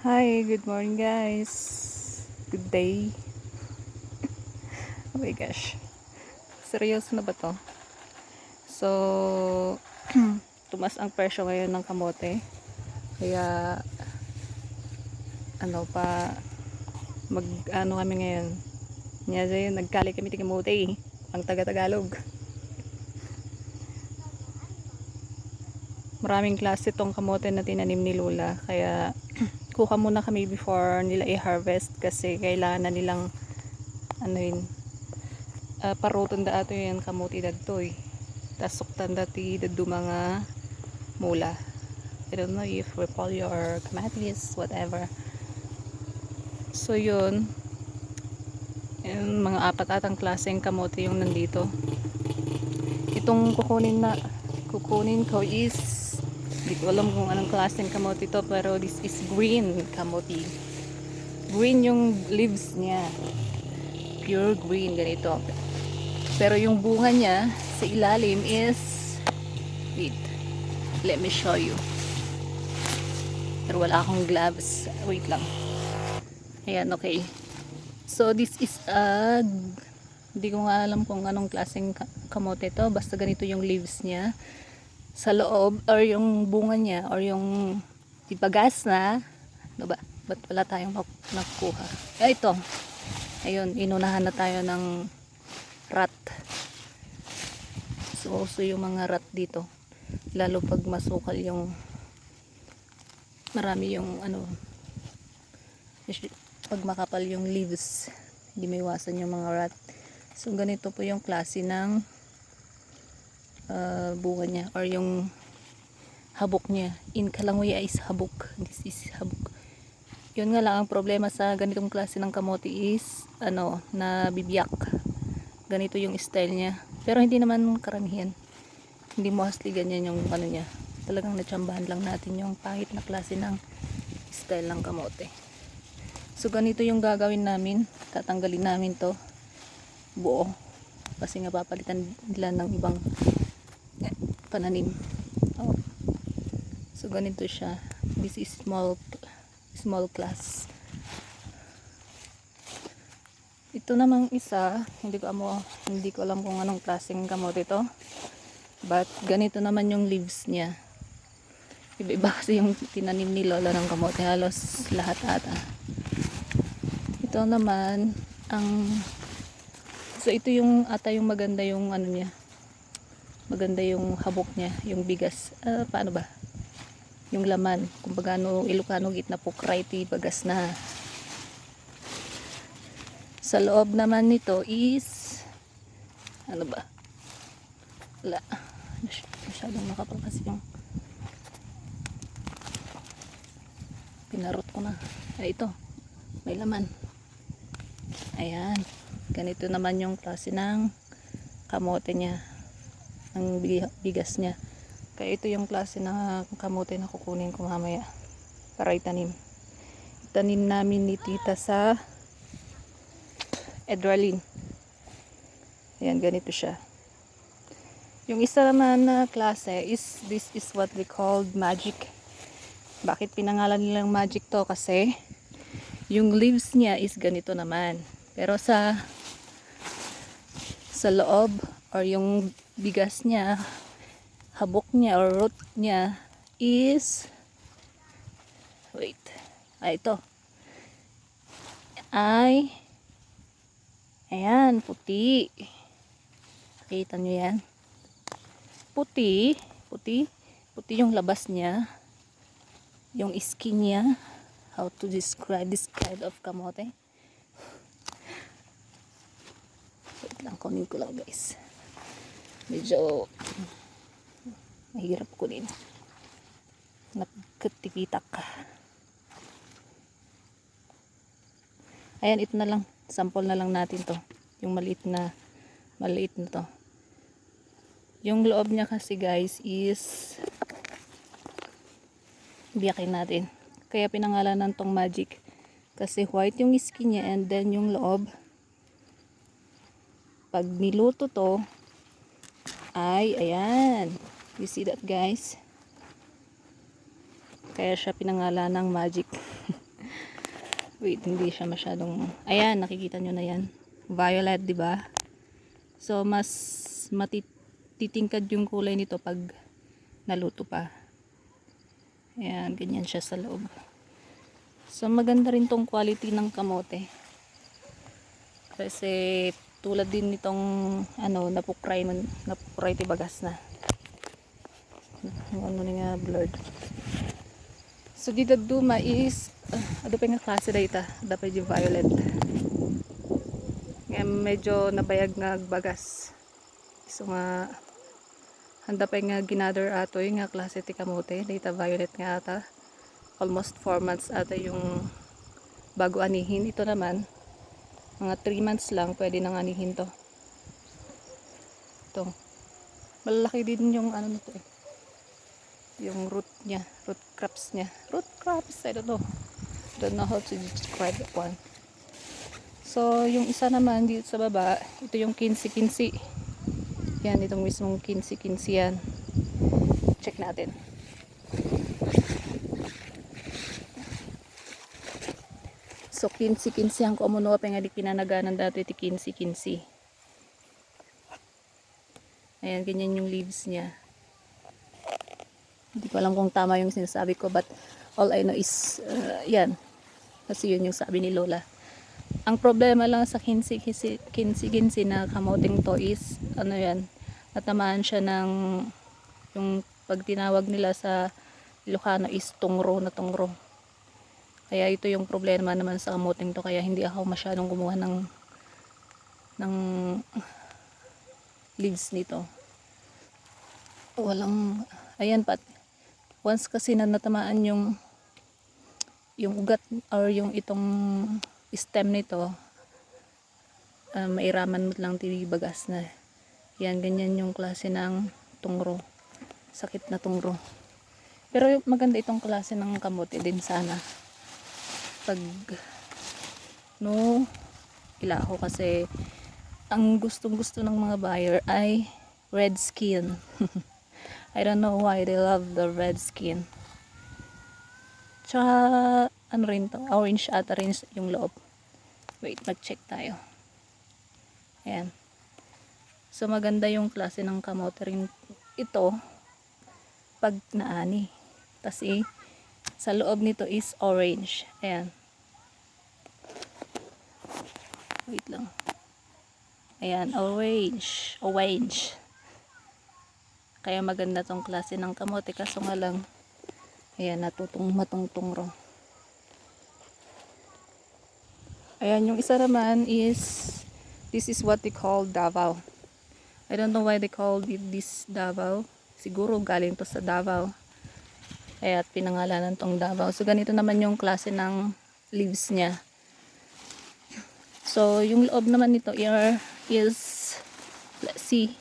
Hi, good morning guys. Good day. oh my gosh. Seryoso na ba to? So, tumas ang presyo ngayon ng kamote. Kaya, ano pa, mag, ano kami ngayon. Niya yun, nagkali kami ng kamote eh. Ang taga-Tagalog. Maraming klase tong kamote na tinanim ni Lola. Kaya, kuha muna kami before nila i-harvest kasi kailangan na nilang ano yun uh, paruton da ato yan kamuti dadtoy tas suktan dati dadu mga mula. I don't know if repolyo or kamatis whatever. So yun yun mga apat atang klaseng kamote yung nandito. Itong kukunin na kukunin ko is hindi ko alam kung anong klaseng kamote ito pero this is green kamote. Green yung leaves niya. Pure green ganito. Pero yung bunga niya sa ilalim is wait. Let me show you. Pero wala akong gloves. Wait lang. Ayan, okay. So this is a hindi ko nga alam kung anong klaseng kamote to. Basta ganito yung leaves niya sa loob or yung bunga niya or yung ibagas na ano ba ba't wala tayong nakukuha eh ito. Ayun inunahan na tayo ng rat. So uso yung mga rat dito. Lalo pag masukal yung marami yung ano pag makapal yung leaves hindi may iwasan yung mga rat. So ganito po yung klase ng uh, bunga niya or yung habok niya. In Kalangoy is habok. This is habok. Yun nga lang ang problema sa ganitong klase ng kamote is ano, na bibiyak. Ganito yung style niya. Pero hindi naman karamihan. Hindi mostly ganyan yung ano niya. Talagang natsambahan lang natin yung pangit na klase ng style ng kamote. So ganito yung gagawin namin. Tatanggalin namin to buo. Kasi nga papalitan nila ng ibang pananim. Oh. So ganito siya. This is small small class. Ito namang isa, hindi ko amo, hindi ko alam kung anong klaseng kamote ito. But ganito naman yung leaves niya. Iba-iba kasi yung tinanim ni Lola ng kamote, halos lahat ata. Ito naman ang So ito yung ata yung maganda yung ano niya, maganda yung habok niya, yung bigas. Uh, paano ba? Yung laman. Kung bagano Ilocano gitna po kriti bagas na. Sa loob naman nito is ano ba? Wala. Masyadong makapal kasi yung pinarot ko na. Ay, ito. May laman. Ayan. Ganito naman yung klase ng kamote niya ang bigas niya. Kaya ito yung klase ng kamote na kukunin ko mamaya para itanim. Itanim namin ni tita sa Edralin. Ayan, ganito siya. Yung isa naman na klase is, this is what we called magic. Bakit pinangalan nilang magic to? Kasi, yung leaves niya is ganito naman. Pero sa sa loob or yung bigas niya, habok niya or root niya is wait, ay ito. Ay ayan, puti. Kita nyo yan? Puti puti, puti yung labas niya. Yung skin niya. How to describe this kind of kamote. Wait lang, kunin ko lang guys medyo mahirap kunin. Nagkatipitak ayan ito na lang. Sample na lang natin to. Yung maliit na maliit na to. Yung loob niya kasi guys is biyakin natin. Kaya pinangalanan tong magic. Kasi white yung skin niya and then yung loob. Pag niluto to ay ayan you see that guys kaya siya pinangalan ng magic Wait, hindi siya masyadong... Ayan, nakikita nyo na yan. Violet, di ba? So, mas matitingkad yung kulay nito pag naluto pa. Ayan, ganyan siya sa loob. So, maganda rin tong quality ng kamote. Kasi, tulad din nitong, ano, napukray, man, napukray tibagas na. Yung ano na nga, blurred. So, dito duma is, uh, ano pa nga klase da ita? Dapat yung violet. Nga medyo nabayag nga bagas. So nga, handa pa nga ginather ato yung nga klase ti kamote. Data violet nga ata. Almost 4 months ata yung bago anihin. Ito naman, mga 3 months lang pwede nang anihin to. Ito. Malalaki din yung ano nito eh yung root niya, root crops niya. Root crops, I don't know. Don't know how to describe that one. So, yung isa naman dito sa baba, ito yung kinsi-kinsi. Yan, itong mismong kinsi-kinsi yan. Check natin. So, kinsi-kinsi ang kumuno pa nga di kinanaganan dati iti kinsi-kinsi. Ayan, ganyan yung leaves niya. Hindi ko alam kung tama yung sinasabi ko but all I know is uh, yan. Kasi yun yung sabi ni Lola. Ang problema lang sa kinsi kinsi, kinsi, kinsi na kamoting to is ano yan, natamaan siya ng yung pag tinawag nila sa Ilocano is tungro na tungro. Kaya ito yung problema naman sa kamoting to kaya hindi ako masyadong gumawa ng ng leaves nito. Walang ayan pat once kasi na natamaan yung yung ugat or yung itong stem nito uh, mairaman mo lang bagas na. Yan ganyan yung klase ng tungro sakit na tungro. Pero maganda itong klase ng kamote din sana pag no ilaho kasi ang gustong gusto ng mga buyer ay red skin I don't know why they love the red skin. Tsaka, ano rin to, orange ata rin yung loob. Wait, mag-check tayo. Ayan. So, maganda yung klase ng kamote rin ito pag naani. Kasi, sa loob nito is orange. Ayan. Wait lang. Ayan, orange. Orange. Kaya maganda tong klase ng kamote kaso nga lang ayan natutong matungtong ro. Ayan yung isa naman is this is what they call Davao. I don't know why they call it this Davao. Siguro galing to sa Davao. Kaya pinangalanan tong Davao. So ganito naman yung klase ng leaves niya. So yung loob naman nito is let's see